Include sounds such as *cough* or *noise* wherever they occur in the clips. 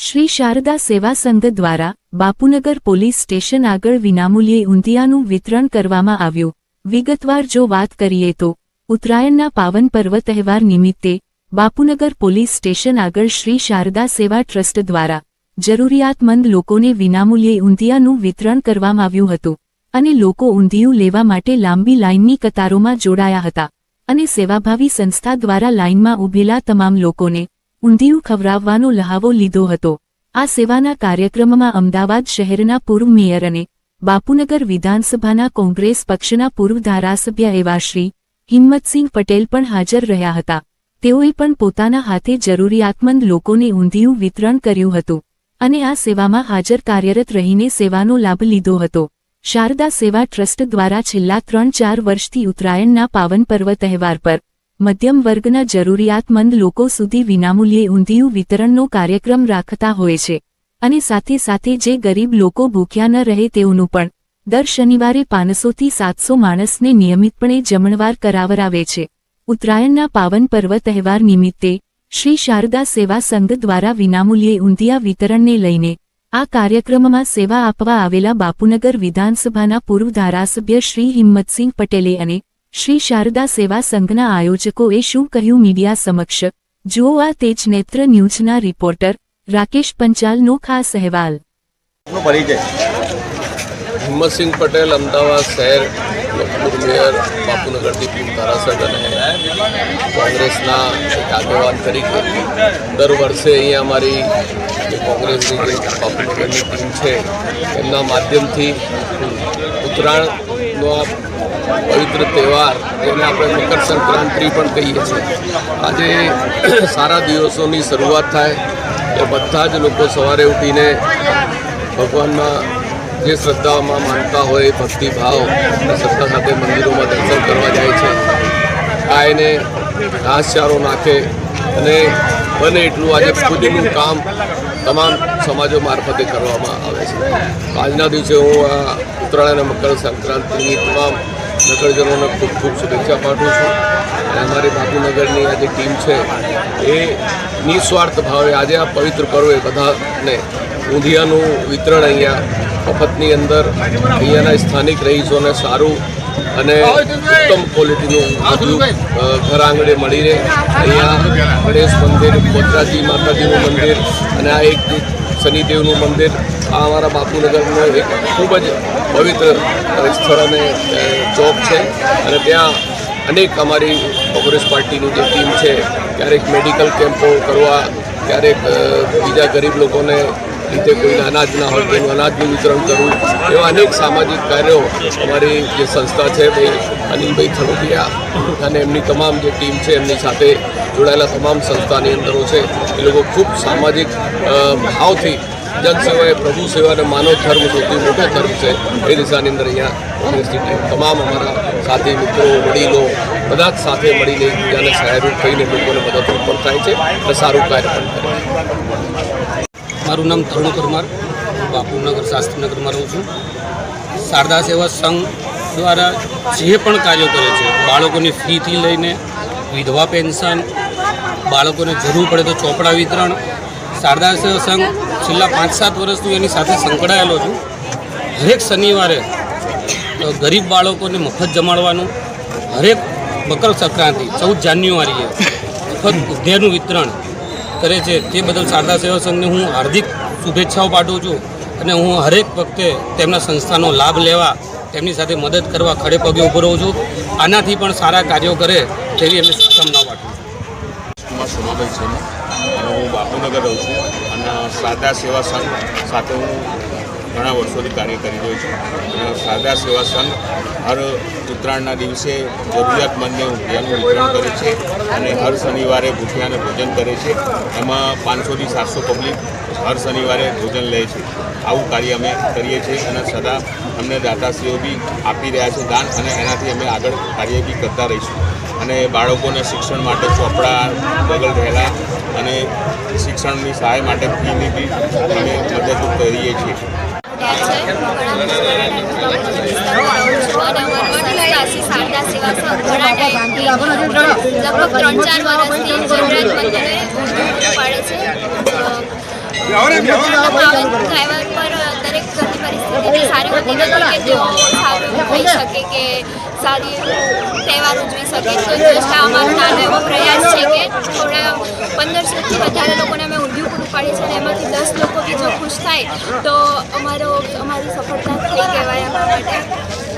શ્રી શારદા સેવા સંઘ દ્વારા બાપુનગર પોલીસ સ્ટેશન આગળ વિનામૂલ્યે ઊંધિયાનું વિતરણ કરવામાં આવ્યું. વિગતવાર જો વાત કરીએ તો, ઉત્તરાયણના પાવન પર્વ તહેવાર નિમિત્તે બાપુનગર પોલીસ સ્ટેશન આગળ શ્રી શારદા સેવા ટ્રસ્ટ દ્વારા જરૂરિયાતમંદ લોકોને વિનામૂલ્યે ઊંધિયાનું વિતરણ કરવામાં આવ્યું હતું અને લોકો ઊંધિયું લેવા માટે લાંબી લાઇનની કતારોમાં જોડાયા હતા અને સેવાભાવી સંસ્થા દ્વારા લાઇનમાં ઊભેલા તમામ લોકોને ઊંધિયું ખવડાવવાનો લહાવો લીધો હતો. આ સેવાના કાર્યક્રમમાં અમદાવાદ શહેરના પૂર્વ મેયર અને બાપુનગર વિધાનસભાના કોંગ્રેસ પક્ષના પૂર્વ ધારાસભ્ય એવા શ્રી હિંમતસિંહ પટેલ પણ હાજર રહ્યા હતા. તેઓએ પણ પોતાના હાથે જરૂરિયાતમંદ લોકોને ઊંધિયું વિતરણ કર્યું હતું અને આ સેવામાં હાજર કાર્યરત રહીને સેવાનો લાભ લીધો હતો. શારદા સેવા ટ્રસ્ટ દ્વારા છેલ્લા ત્રણ ચાર વર્ષથી ઉત્તરાયણના પાવન પર્વ તહેવાર પર મધ્યમ વર્ગના જરૂરિયાતમંદ લોકો સુધી વિનામૂલ્યે ઊંધિયું વિતરણનો કાર્યક્રમ રાખતા હોય છે. અને સાથે સાથે જે ગરીબ લોકો ભૂખ્યા ન રહે તેઓનું પણ. દર શનિવારે પાંચસોથી સાતસો માણસને નિયમિતપણે જમણવાર કરાવરાવે છે. ઉત્તરાયણના પાવન પર્વ તહેવાર નિમિત્તે શ્રી શારદા સેવા સંઘ દ્વારા વિનામૂલ્યે ઊંધિયા વિતરણને લઈને આ કાર્યક્રમમાં સેવા આપવા આવેલા બાપુનગર વિધાનસભાના પૂર્વ ધારાસભ્ય શ્રી હિંમતસિંહ પટેલે અને શ્રી શારદા સેવા સંઘના આયોજકોએ શું કહ્યું મીડિયા સમક્ષ? જુઓ આ તેજ નેત્ર ન્યૂઝના રિપોર્ટર રાકેશ પંચાલનો ખાસ અહેવાલ. હિંમતસિંહ પટેલ અમદાવાદ શહેર મેયર બાપુનગરથી પૂર્વ ધારાસભ્ય અને કોંગ્રેસના એક આગેવાન તરીકે દર વર્ષે અહીંયા અમારી જે કોંગ્રેસની જે બાપુનગરની ટીમ છે એમના માધ્યમથી ઉત્તરાયણનો આ પવિત્ર તહેવાર જેને આપણે મકર સંક્રાંતિ પણ કહીએ છીએ. આજે *clears throat* સારા દિવસોની શરૂઆત થાય એ બધા જ લોકો સવારે ઉઠીને ભગવાનમાં જે શ્રદ્ધામાં માનતા હોય ભક્તિભાવ શ્રદ્ધા સાથે મંદિરોમાં દર્શન કરવા જાય છે. ગાયને ઘાસચારો નાખે અને બને એટલું આજે ખુદનું કામ તમામ સમાજો મારફતે કરવામાં આવે છે. આજના દિવસે હું આ ઉત્તરાયણ મકર સંક્રાંતિની તમામ નગરજનોને ખૂબ ખૂબ શુભેચ્છા પાઠવું છું. અને અમારી બાપુનગરની આ જે ટીમ છે, એ નિસ્વાર્થ ભાવે આજે આ પવિત્ર પર્વે બધાને ઊંધિયાનું વિતરણ અહીંયા મફતની અંદર અહીંયાના સ્થાનિક રહીશોને સારું અને ઉત્તમ ક્વોલિટીનું બધું ઘર આંગણે મળી રહે. અહીંયા ગણેશ મંદિર બોત્રાજી માતાજીનું મંદિર અને આ એક શનિદેવનું મંદિર. આ અમારા બાપુનગરનો એક ખૂબ જ પવિત્ર સ્થળ અને ચોક છે. અને ત્યાં અનેક અમારી કોંગ્રેસ પાર્ટીની જે ટીમ છે ક્યારેક મેડિકલ કેમ્પો કરવા ક્યારેક બીજા ગરીબ લોકોને રીતે કોઈને અનાજ ના હોય તેનું અનાજનું વિતરણ કરવું. એવા અનેક સામાજિક કાર્યો અમારી જે સંસ્થા છે ભાઈ અનિલભાઈ થરોટિયા અને એમની તમામ જે ટીમ છે, એમની સાથે જોડાયેલા તમામ સંસ્થાની અંદરો છે. એ લોકો ખૂબ સામાજિક ભાવથી જનસેવા એ પ્રભુ સેવા અને માનવ ધર્મ સૌથી મોટો ધર્મ છે. એ દિશાની અંદર અહીંયા કોંગ્રેસની ટીમ, તમામ અમારા સાથી મિત્રો, વડીલો, બધા જ સાથે મળીને એકબીજાને સહાયરૂપ થઈને લોકોને મદદરૂપ પણ થાય છે અને સારું કાર્ય પણ કરે છે. મારું નામ તરુણ પરમાર, બાપુનગર શાસ્ત્રીનગરમાં રહું છું. શારદા સેવા સંઘ દ્વારા જે પણ કાર્યો કરે છે, બાળકોની ફીથી લઈને વિધવા પેન્શન, બાળકોને જરૂર પડે તો ચોપડા વિતરણ, શારદા સેવા સંઘ છેલ્લા પાંચ સાત વર્ષથી એની સાથે સંકળાયેલો છું. હરેક શનિવારે ગરીબ બાળકોને મફત જમાડવાનું, હરેક મકર સંક્રાંતિ ચૌદ જાન્યુઆરીએ મફત ઉદ્યાનું વિતરણ કરે છે તે બદલ શારદા સેવા સંઘને હું હાર્દિક શુભેચ્છાઓ પાઠવું છું અને હું હરેક વખતે તેમના સંસ્થાનો લાભ લેવા તેમની સાથે મદદ કરવા ખડે પગે ઊભો રહું છું. આનાથી પણ સારા કાર્યો કરે તેવી એમને શુભકામનાઓ પાઠવું છું. સોમાભાઈ છે હું બાપુનગર રહું છું. અને સાદા સેવા સંઘ સાથે હું ઘણા વર્ષોથી કાર્ય કરી રહ્યો છું. અને સેવા સંઘ હર ઉત્તરાયણના દિવસે જરૂરિયાતમંદને ઊંધિયાનું વિતરણ કરે છે અને હર શનિવારે ભૂખ્યાને ભોજન કરે છે. એમાં પાંચસોથી સાતસો પબ્લિક હર શનિવારે ભોજન લે છે. આવું કાર્ય અમે કરીએ છીએ અને સદા અમને દાતાશ્રીઓ બી આપી રહ્યા છે દાન અને એનાથી અમે આગળ કાર્ય બી કરતા રહીશું. અને બાળકોને શિક્ષણ માટે ચોપડા બગલ રહેલા અને શિક્ષણની સહાય માટે ફીની બી અમે મદદરૂપ કરીએ છીએ. લગભગ ત્રણ ચાર વર્ષથી જરૂરિયાતમંદોને ઊંધિયું પાડે છે પર દરેક પરિસ્થિતિ સારી હોતી સારું હોઈ શકે કે સારી તહેવાર ઉજવી શકે. તો જસ્ટ આ એવો પ્રયાસ છે કે થોડા પંદરસોથી વધારે લોકોને અમે પાડીએ છીએ અને એમાંથી દસ લોકો બી જો ખુશ થાય તો અમારો અમારી સફળતા થઈ કહેવાય અમારા માટે.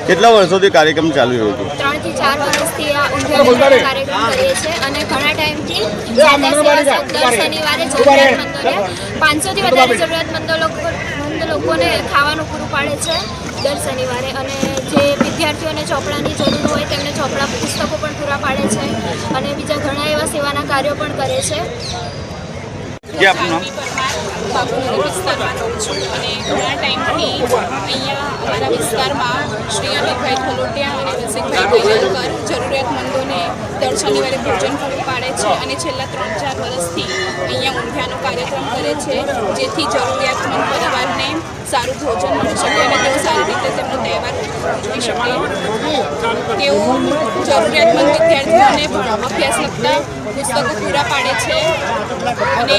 કેટલા વર્ષોથી કાર્યક્રમ ચાલુ રહ્યો હતો ત્રણથી ચાર વર્ષથી આ ઊંધિયા કાર્યક્રમ કરીએ છીએ અને ઘણા ટાઈમથી દર શનિવારે જરૂરિયાતમંદોને પાંચસોથી વધારે જરૂરિયાતમંદો લોકો લોકોને ખાવાનું પૂરું પાડે છે દર શનિવારે. અને જે વિદ્યાર્થીઓને ચોપડાની જરૂર હોય તેમને ચોપડા પુસ્તકો પણ પૂરા પાડે છે અને બીજા ઘણા એવા સેવાના કાર્યો પણ કરે છે. કે આપનું નામ? બાપુનગર વિસ્તારમાં રહું છું અને ઘણા ટાઈમથી અહીંયા અમારા વિસ્તારમાં શ્રી અમિતભાઈ ખલોટિયા અને રસિકભાઈ ભૈરવકર જરૂરિયાતમંદોને દર શનિવારે ભોજન પૂરું પાડે છે અને છેલ્લા ત્રણ ચાર વર્ષથી અહીંયા ઊંધિયાનો કાર્યક્રમ કરે છે, જેથી જરૂરિયાતમંદ પરિવારને સારું ભોજન મળી શકે અને તેઓ સારી રીતે તેમનો તહેવાર ઉજવી શકે. તેઓ જરૂરિયાતમંદ વિદ્યાર્થીઓને અભ્યાસ લગતા પુસ્તકો પૂરા પાડે છે અને